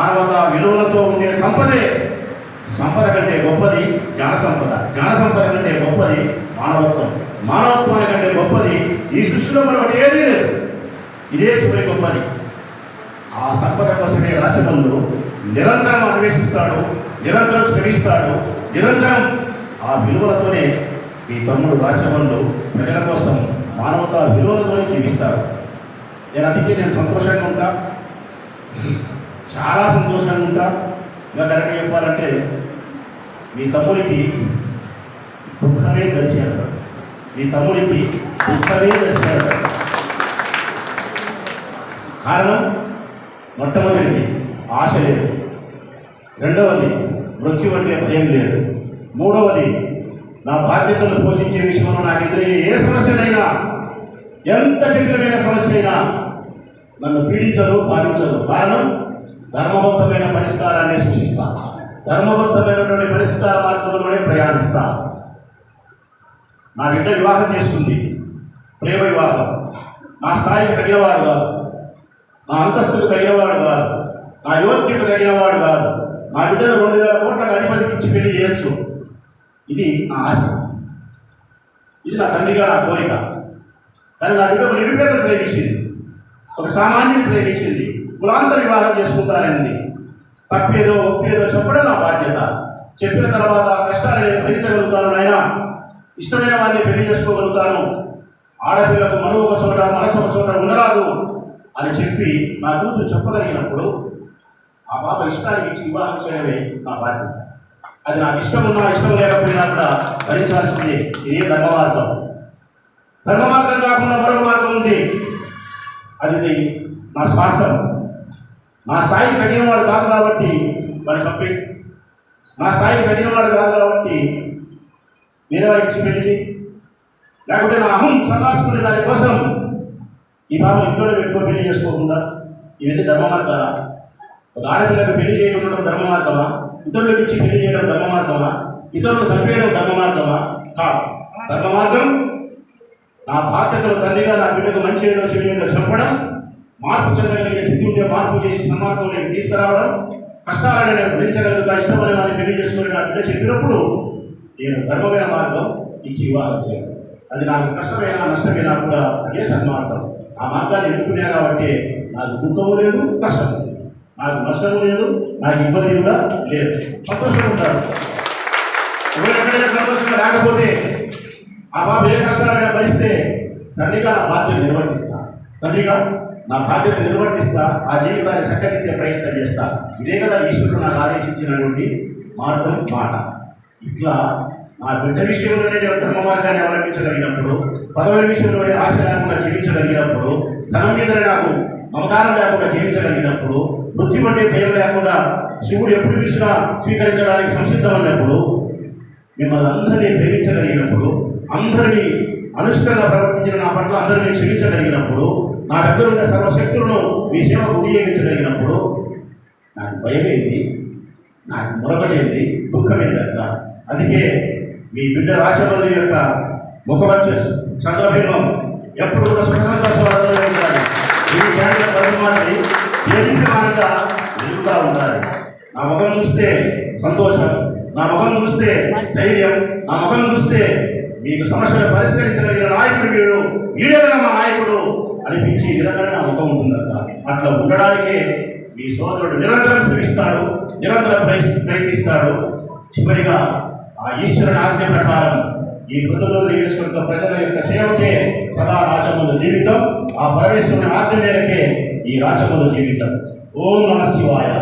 మానవత విలువలతో ఉండే సంపదే. సంపద కంటే గొప్పది జ్ఞాన సంపద. జ్ఞాన సంపద కంటే గొప్పది మానవత్వం. మానవత్వాన్ని కంటే గొప్పది ఈ సృష్టిలో మనకి ఏదీ లేదు. ఇదే చివరి గొప్పది. ఆ సంపద కోసమే రాచమల్లు నిరంతరం అన్వేషిస్తాడు నిరంతరం శ్రమిస్తాడు నిరంతరం ఆ విలువలతోనే ఈ తమ్ముడు రాచమల్లు ప్రజల కోసం మానవతా విలువలతోనే జీవిస్తాడు. నేను అందుకే నేను సంతోషంగా ఉంటా. చాలా సంతోషంగా ఉంటా. ఇంకా కరెక్ట్గా చెప్పాలంటే మీ తమ్ముడికి దుఃఖమే దర్శనం. మీ తమ్ముడికి దుఃఖమే దర్శనం. కారణం మొట్టమొదటిది ఆశ లేదు. రెండవది మృత్యు అంటే భయం లేదు. మూడవది నా బాధ్యతలు పోషించే విషయంలో నాకు ఎదురయ్యే ఏ సమస్యనైనా ఎంత జటిలమైన సమస్య అయినా నన్ను పీడించదు బాధించదు. కారణం ధర్మబద్ధమైన పరిష్కారాన్ని సూచిస్తా. ధర్మబద్ధమైనటువంటి పరిష్కార మార్గంలోనే ప్రయాణిస్తా. నా బిడ్డ వివాహం చేసుకుంది. ప్రేమ వివాహం. నా స్థాయికి తగినవాడు కాదు. నా అంతస్తుకు తగినవాడు కాదు. నా యోగ్యతకు తగినవాడు కాదు. నా బిడ్డను రెండు వేల కోట్లకు అధిపతికి ఇచ్చి పెళ్ళి చేయొచ్చు. ఇది నా ఆశ. ఇది నా తండ్రిగా నా కోరిక. కానీ నా బిడ్డ ఒక నిరుపేదను ప్రేమించింది. ఒక సామాన్యుని ప్రేమించింది. కులాంతర వివాహం చేసుకుంటానండి తప్పేదో ఒప్పేదో చెప్పడం నా బాధ్యత. చెప్పిన తర్వాత ఆ కష్టాన్ని నేను భరించగలుగుతాను నాయన. ఇష్టమైన వాడిని పెళ్ళి చేసుకోగలుగుతాను. ఆడపిల్లకు మనసు ఒక చోట మనసు ఒక చోట ఉండరాదు అని చెప్పి నా కూతురు చెప్పగలిగినప్పుడు ఆ పాప ఇష్టానికి ఇచ్చి వివాహం చేయడమే నా బాధ్యత. అది నాకు ఇష్టం ఉన్నా ఇష్టం లేకపోయినా కూడా భరించాల్సిందే. ఇదే ధర్మ మార్గం ధర్మ మార్గం కాకుండా మరొక మార్గం ఉంది. అది నా స్వార్థం. మా స్థాయికి తగిన వాడు కాదు కాబట్టి వాడి చంపి మా స్థాయికి తగిన వాడు కాదు కాబట్టి వేరే వాడికి ఇచ్చి పెళ్ళి లేకుంటే నా అహం సంపాదించుకునే దానికోసం ఈ బాబు ఇంట్లోనే పెట్టుకో పెళ్ళి చేసుకోకుండా ఇవన్నీ ధర్మ మార్గాలా? ఒక ఆడపిల్లకు పెళ్ళి చేయకుండా ధర్మ మార్గమా? ఇతరులకు ఇచ్చి పెళ్ళి చేయడం ధర్మ మార్గమా? ఇతరులు చంపేయడం ధర్మ మార్గమా? కాదు. ధర్మ మార్గం నా బాధ్యతలు తండ్రిగా నా బిడ్డకు మంచి ఏదో చెడు ఏదో చెప్పడం మార్పు చెందగలిగిన స్థితి ఉంటే మార్పు చేసి సన్మార్గంలోకి తీసుకురావడం కష్టాలను నేను భరించగలుగుతా ఇష్టమైన వాడిని పెళ్ళి చేసుకుని నా బిడ్డ చెప్పినప్పుడు నేను ధర్మమైన మార్గం ఇచ్చి వివాహం చేయాలి. అది నాకు కష్టమైనా నష్టమైనా కూడా అదే సన్మార్గం. ఆ మార్గాన్ని ఎన్నుకున్నా కాబట్టి నాకు దుఃఖము లేదు కష్టము లేదు. నాకు నష్టము లేదు నాకు ఇబ్బంది కూడా లేదు. సంతోషంగా ఉంటారు ఒకవేళ ఎక్కడైనా సంతోషంగా రాకపోతే ఆ బాబు ఏ కష్టాలైనా భరిస్తే తండ్రిగా నా బాధ్యత నిర్వర్తిస్తా. తండ్రిగా నా బాధ్యత నిర్వర్తిస్తా ఆ జీవితాన్ని చక్కదిద్దే ప్రయత్నం చేస్తా. ఇదే కదా ఈశ్వరుడు నాకు ఆదేశించినటువంటి మార్గం మాట. ఇట్లా నా బిడ్డ విషయంలోనే నేను ధర్మ మార్గాన్ని అవలంబించగలిగినప్పుడు పదవుల విషయంలోనే ఆశ లేకుండా జీవించగలిగినప్పుడు ధనం మీదనే నాకు మమకారం లేకుండా జీవించగలిగినప్పుడు మృత్యు అంటే భయం లేకుండా శివుడు ఎప్పుడు పిలిచినా స్వీకరించడానికి సంసిద్ధమైనప్పుడు మిమ్మల్ని అందరినీ ప్రేమించగలిగినప్పుడు అందరినీ అనుచితంగా ప్రవర్తించిన నా పట్ల అందరినీ క్షమించగలిగినప్పుడు నా దగ్గర ఉన్న సర్వశక్తులను మీ సేవకు వినియోగించగలిగినప్పుడు నాకు భయమేంది? నాకు మురగడేంది దుఃఖమేందక్క అందుకే మీ బిడ్డ రాజమల్లి యొక్క ముఖవర్చస్ చంద్రభీమం ఎప్పుడు కూడా స్వతంత్ర సంతోషాలతో ఉండాలి. ఈ జ్ఞాన పరిమాణాన్ని దేదీప్యమానంగా వెలుగుతూ ఉండాలి. నా ముఖం చూస్తే సంతోషం నా ముఖం చూస్తే ధైర్యం నా ముఖం చూస్తే మీకు సమస్యలు పరిష్కరించగలిగిన నాయకుడు వీడు. వీడే కదా మా నాయకుడు. అనిపించి ఈ విధంగానే నా ముఖం ఉంటుందక్క అట్లా ఉండడానికే మీ సోదరుడు నిరంతరం శ్రమిస్తాడు నిరంతరం ప్రయత్- ప్రయత్నిస్తాడు. చివరిగా ఆ ఈశ్వరుని ఆజ్ఞ ప్రకారం ఈ మృతులు నియోజకవర్గ ప్రజల యొక్క సేవకే సదా రాచముల జీవితం. ఆ పరమేశ్వరుని ఆజ్ఞ మేరకే ఈ రాచముల జీవితం. ఓం నమ శివాయ.